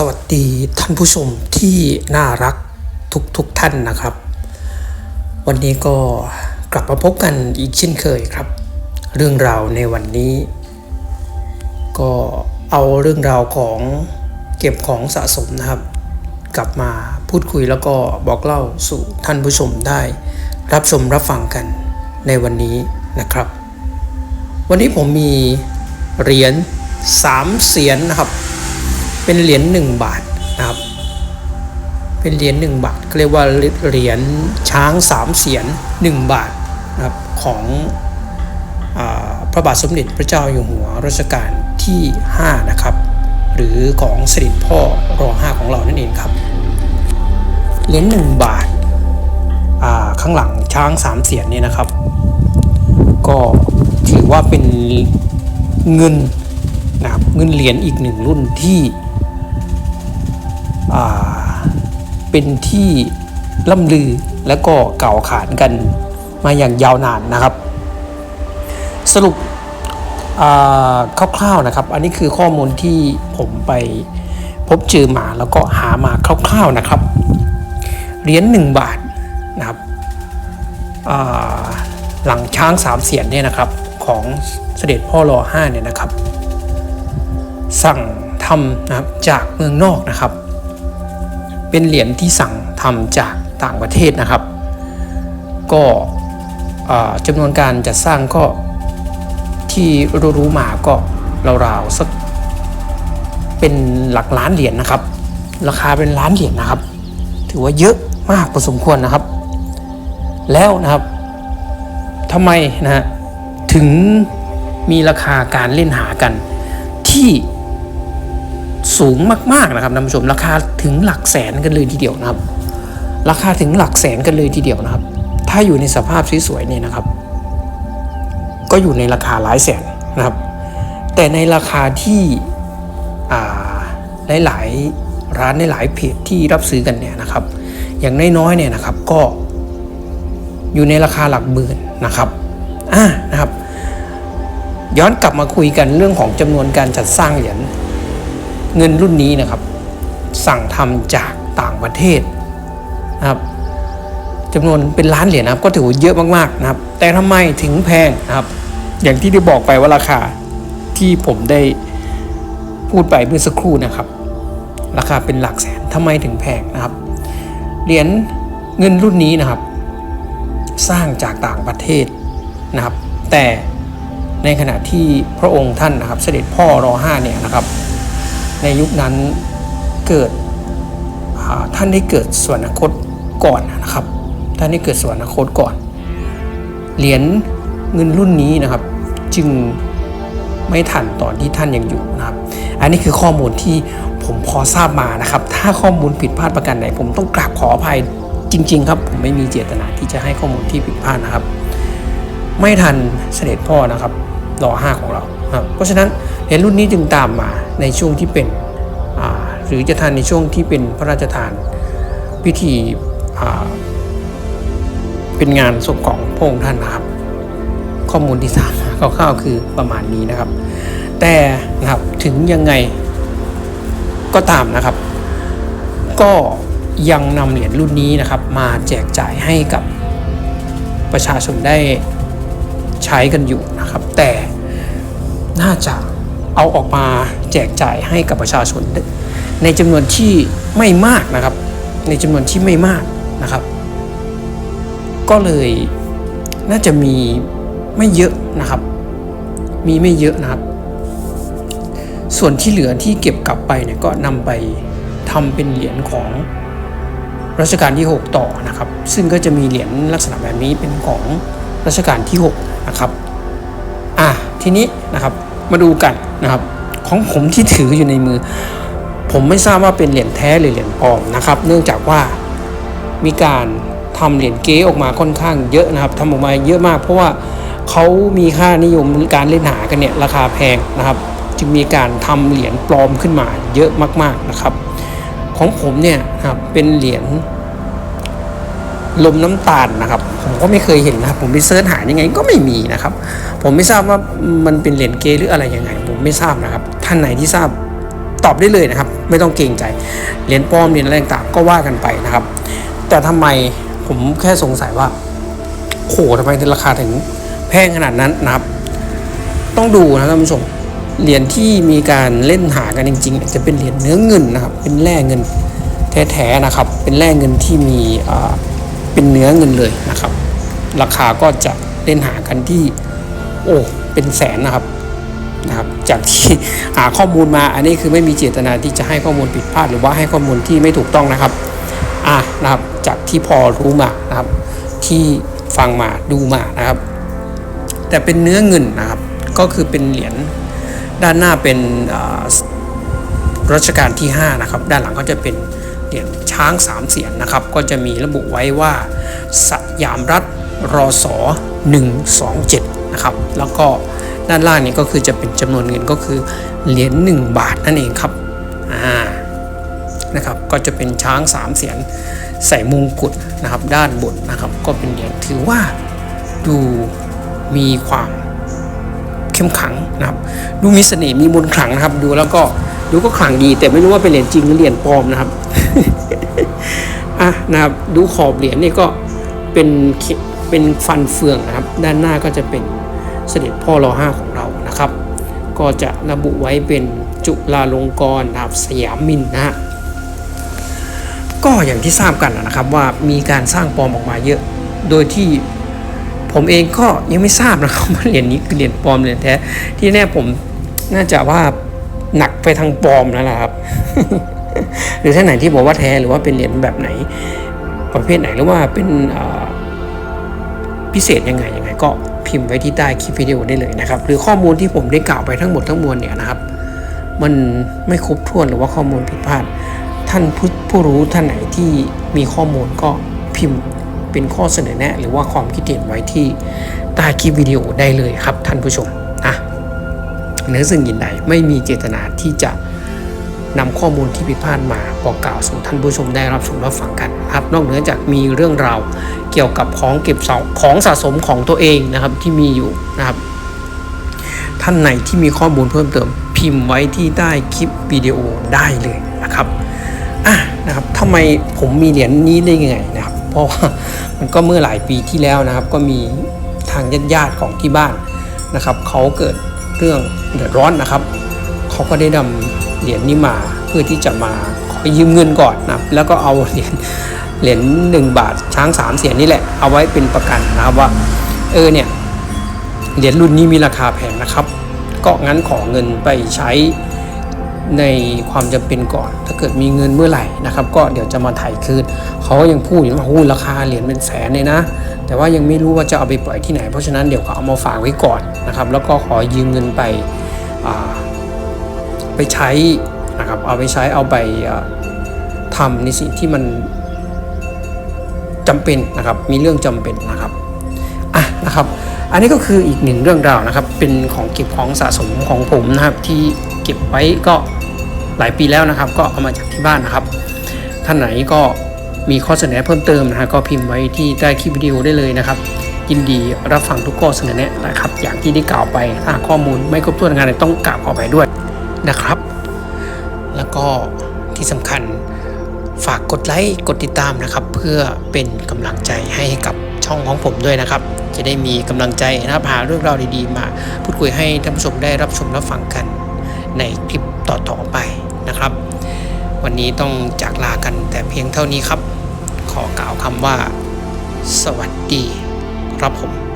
สวัสดีท่านผู้ชมที่น่ารักทุกทุกท่านนะครับ วันนี้ก็กลับมาพบกันอีกเช่นเคยครับ เรื่องราวในวันนี้ ก็เอาเรื่องราวของเก็บของสะสมนะครับ กลับมาพูดคุยแล้วก็บอกเล่าสู่ท่านผู้ชมได้ รับชมรับฟังกันในวันนี้นะครับ วันนี้ผมมีเหรียญ3เสียนนะครับ เป็นเหรียญ1บาทนะครับเป็นเหรียญ1บาทเรียกว่าเหรียญช้าง3เสียน1บาทนะครับของอพระบาทสมเด็จพระเจ้าอยู่หัวรัชกาลที่5นะครับหรือของสด็จพ่อรอ5ของเรานั่นเองครับเหรียญ1บาทอ่าข้างหลังช้าง3เสียนเนี่ยนะครับ ก็ถือว่าเป็นเงินนะครับเงินเหรียญอีกหนึ่งรุ่นที่ เป็นที่ล่ำลือและก็เก่าขานกันมาอย่างยาวนานนะครับ สรุปคร่าวๆนะครับ อันนี้คือข้อมูลที่ผมไปพบเจอมาแล้วก็หามาคร่าวๆนะครับเหรียญหนึ่งบาทนะครับหลังช้างสามเสียนเนี่ยนะครับของเสด็จพ่อรอห้าเนี่ยนะครับ สั่งทำนะครับจากเมืองนอกนะครับ เป็นเหรียญที่สั่งทำจากต่างประเทศนะครับ ก็อ่าจำนวนการจัดสร้างก็ที่รู้ๆมาก็ราวๆสักเป็นหลักล้านเหรียญนะครับ ราคาเป็นล้านเหรียญนะครับ ถือว่าเยอะมากพอสมควรนะครับ แล้วนะครับทำไมนะฮะถึงมีราคาการเล่นหากันที่ สูงมากๆนะครับท่านผู้ชมราคาถึงหลักแสนกันเลยทีเดียวนะครับ ราคาถึงหลักแสนกันเลยทีเดียวนะครับ ถ้าอยู่ในสภาพสวยๆเนี่ยนะครับ ก็อยู่ในราคาหลายแสนนะครับ แต่ในราคาที่อ่าหลายๆร้านในหลายเพจที่รับซื้อกันเนี่ยนะครับ อย่างน้อยๆเนี่ยนะครับก็อยู่ในราคาหลักหมื่นนะครับอ่านะครับ ย้อนกลับมาคุยกันเรื่องของจำนวนการจัดสร้างเหรียญ เงินรุ่นนี้นะครับ สั่งทำจากต่างประเทศนะครับจำนวนเป็นล้านเหรียญนะครับ ก็ถือว่าเยอะมากๆนะครับ แต่ทำไมถึงแพงนะครับ อย่างที่ได้บอกไปว่าราคาที่ผมได้พูดไปเมื่อสักครู่นะครับ ราคาเป็นหลักแสนทำไมถึงแพงนะครับเหรียญเงินรุ่นนี้นะครับ สร้างจากต่างประเทศนะครับ แต่ในขณะที่พระองค์ท่านนะครับ เสด็จพ่อรอห้าเนี่ยนะครับ ในยุคนั้นเกิดท่านได้เกิดสวรรคตก่อนนะครับ ท่านได้เกิดสวรรคตก่อน เหรียญเงินรุ่นนี้นะครับ จึงไม่ทันตอนที่ท่านยังอยู่นะครับ อันนี้คือข้อมูลที่ผมพอทราบมานะครับ ถ้าข้อมูลผิดพลาดประการใดผมต้องกราบขออภัยจริง ๆ ครับผมไม่มีเจตนาที่จะให้ข้อมูลที่ผิดพลาดนะครับ ไม่ทันเสด็จพ่อนะครับ รอห้าของเราครับเพราะฉะนั้นเหรียญรุ่นนี้จึงตามมาในช่วงที่เป็นหรือจะทันในช่วงที่เป็นพระราชทานพิธีเป็นงานศพของพระองค์ท่านนะครับ ข้อมูลที่ทรามคร่าวๆคือประมาณนี้นะครับ แต่นะครับถึงยังไงก็ตามนะครับ ก็ยังนำเหรียญรุ่นนี้นะครับ มาแจกจ่ายให้กับประชาชนได้ ใช้กันอยู่นะครับ แต่น่าจะเอาออกมาแจกจ่ายให้กับประชาชน ในจำนวนที่ไม่มากนะครับ ในจำนวนที่ไม่มากนะครับ ก็เลยน่าจะมีไม่เยอะนะครับ มีไม่เยอะนะครับ ส่วนที่เหลือที่เก็บกลับไปเนี่ยก็นำไปทำเป็นเหรียญของรัชกาลที่ 6 ต่อนะครับ ซึ่งก็จะมีเหรียญลักษณะแบบนี้เป็นของ รัชกาลที่6นะครับอะทีนี้นะครับมาดูกันนะครับ ของผมที่ถืออยู่ในมือ ผมไม่ทราบว่าเป็นเหรียญแท้หรือเหรียญปลอมนะครับ เนื่องจากว่ามีการทำเหรียญเก๊ออกมาค่อนข้างเยอะนะครับทำออกมาเยอะมาก เพราะว่าเขามีค่านิยมการเล่นหากันเนี่ยราคาแพงนะครับ จึงมีการทำเหรียญปลอมขึ้นมาเยอะมากๆนะครับ ของผมเนี่ยครับเป็นเหรียญลมน้ำตาลนะครับ ก็ไม่เคยเห็นนะครับ ผมไปเสิร์ชหายังไงก็ไม่มีนะครับ ผมไม่ทราบว่ามันเป็นเหรียญเกหรืออะไรยังไง ผมไม่ทราบนะครับ ท่านไหนที่ทราบตอบได้เลยนะครับ ไม่ต้องเกรงใจเหรียญปลอมเหรียญอะไรต่างก็ว่ากันไปนะครับ แต่ทำไมผมแค่สงสัยว่าโหทำไมราคาถึงแพงขนาดนั้นนะครับ ต้องดูนะท่านผู้ชมเหรียญที่มีการเล่นหากันจริงๆ จะเป็นเหรียญเนื้อเงินนะครับ เป็นแร่เงินแท้ๆนะครับ เป็นแร่เงินที่มีเป็นเนื้อเงินเลยนะครับ ราคาก็จะเล่นหากันที่ โอ้เป็นแสนนะครับนะครับ จากที่หาข้อมูลมาอันนี้คือไม่มีเจตนาที่จะให้ข้อมูลผิดพลาด หรือว่าให้ข้อมูลที่ไม่ถูกต้องนะครับอะนะครับจากที่พอรู้มานะครับ ที่ฟังมาดูมานะครับ แต่เป็นเนื้อเงินนะครับ ก็คือเป็นเหรียญด้านหน้าเป็นรัชกาลที่ 5 นะครับ ด้านหลังก็จะเป็นเหรียญช้างสามเสียนนะครับ ก็จะมีระบุไว้ว่าสยามรัฐ รอสอ127 นะครับ แล้วก็ด้านล่างนี้ก็คือจะเป็นจำนวนเงินก็คือเหรียญ1บาทนั่นเองครับอ่านะครับก็จะเป็นช้างสามเสียนใส่มงกุฎนะครับ ด้านบนนะครับ ก็เป็นเหรียญถือว่าดูมีความเข้มขังนะครับ ดูมีเสน่ห์มีมนขลังนะครับ ดูแล้วก็ดูก็ขลังดี แต่ไม่รู้ว่าเป็นเหรียญจริงหรือเหรียญปลอมนะครับอะนะครับ ดูขอบเหรียญนี่ก็เป็น เป็นฟันเฟืองนะครับ ด้านหน้าก็จะเป็นเสด็จพ่อรอห้าของเรานะครับ ก็จะระบุไว้เป็นจุฬาลงกรณ์นะครับสยามมินนะฮะก็อย่างที่ทราบกันนะครับว่ามีการสร้างปลอมออกมาเยอะ โดยที่ผมเองก็ยังไม่ทราบนะครับว่าเหรียญนี้คือเหรียญปลอมเหรียญแท้ที่แน่ผมน่าจะว่าหนักไปทางปลอมแล้วล่ะครับ หรือท่านไหนที่บอกว่าแท้หรือว่าเป็นเหรียญแบบไหน ประเภทไหนหรือว่าเป็นอ่า พิเศษยังไงยังไงก็พิมพ์ไว้ที่ใต้คลิปวิดีโอได้เลยนะครับหรือข้อมูลที่ผมได้กล่าวไปทั้งหมดทั้งมวลเนี่ยนะครับ มันไม่ครบถ้วนหรือว่าข้อมูลผิดพลาด ท่านผู้ผู้รู้ท่านไหนที่มีข้อมูลก็พิมพ์เป็นข้อเสนอแนะ หรือว่าความคิดเห็นไว้ที่ใต้คลิปวิดีโอได้เลยครับท่านผู้ชมนะเนื้อสิ่งอื่นใดไม่มีเจตนาที่จะ นำข้อมูลที่ผิดพลาดมาบอกกล่าวสู่ท่านผู้ชมได้รับชมรับฟังกันครับ นอกเหนือจากมีเรื่องราวเกี่ยวกับของเก็บของสะสมของตัวเองนะครับที่มีอยู่นะครับ ท่านไหนที่มีข้อมูลเพิ่มเติมพิมพ์ไว้ที่ใต้คลิปวิดีโอได้เลยนะครับอะนะครับทำไมผมมีเหรียญนี้ได้ยังไงนะครับ เพราะว่ามันก็เมื่อหลายปีที่แล้วนะครับ ก็มีทางญาติๆของที่บ้านนะครับเขาเกิดเรื่องเดือดร้อนนะครับ เขาก็ได้นำเหรียญนี้มาเพื่อที่จะมาขอยืมเงินก่อนนะแล้วก็เอาเหรียญเหรียญหนึ่งบาทช้างสามเสียนนี่แหละเอาไว้เป็นประกันนะว่าเออเนี่ยเหรียญรุ่นนี้มีราคาแพงนะครับ ก็งั้นขอเงินไปใช้ในความจำเป็นก่อน ถ้าเกิดมีเงินเมื่อไหร่นะครับ ก็เดี๋ยวจะมาถ่ายคืนเขาก็ยังพูดอยู่ว่าโอ้ราคาเหรียญเป็นแสนเลยนะ แต่ว่ายังไม่รู้ว่าจะเอาไปปล่อยที่ไหน เพราะฉะนั้นเดี๋ยวเขาเอามาฝากไว้ก่อนนะครับ แล้วก็ขอยืมเงินไปอ่า ไปใช้นะครับเอาไปใช้เอาไปทำในสิ่งที่มันจำเป็นนะครับมีเรื่องจำเป็นนะครับอะนะครับ อันนี้ก็คืออีกหนึ่งเรื่องราวนะครับ เป็นของเก็บของสะสมของผมนะครับ ที่เก็บไว้ก็หลายปีแล้วนะครับ ก็เอามาจากที่บ้านนะครับ ท่านไหนก็มีข้อเสนอเพิ่มเติมนะฮะก็พิมพ์ไว้ที่ใต้คลิปวิดีโอได้เลยนะครับ ยินดีรับฟังทุกข้อเสนอแนะนะครับ อย่างที่ได้กล่าวไปถ้าข้อมูลไม่ครบถ้วนงานต้องกล่าวขอไปด้วย นะครับ แล้วก็ที่สำคัญฝากกดไลค์กดติดตามนะครับ เพื่อเป็นกำลังใจให้กับช่องของผมด้วยนะครับ จะได้มีกำลังใจนะครับหาเรื่องราวดีๆ มาพูดคุยให้ท่านผู้ชมได้รับชมรับฟังกันในคลิปต่อๆไปนะครับ วันนี้ต้องจากลากันแต่เพียงเท่านี้ครับ ขอกล่าวคำว่า สวัสดี ครับผม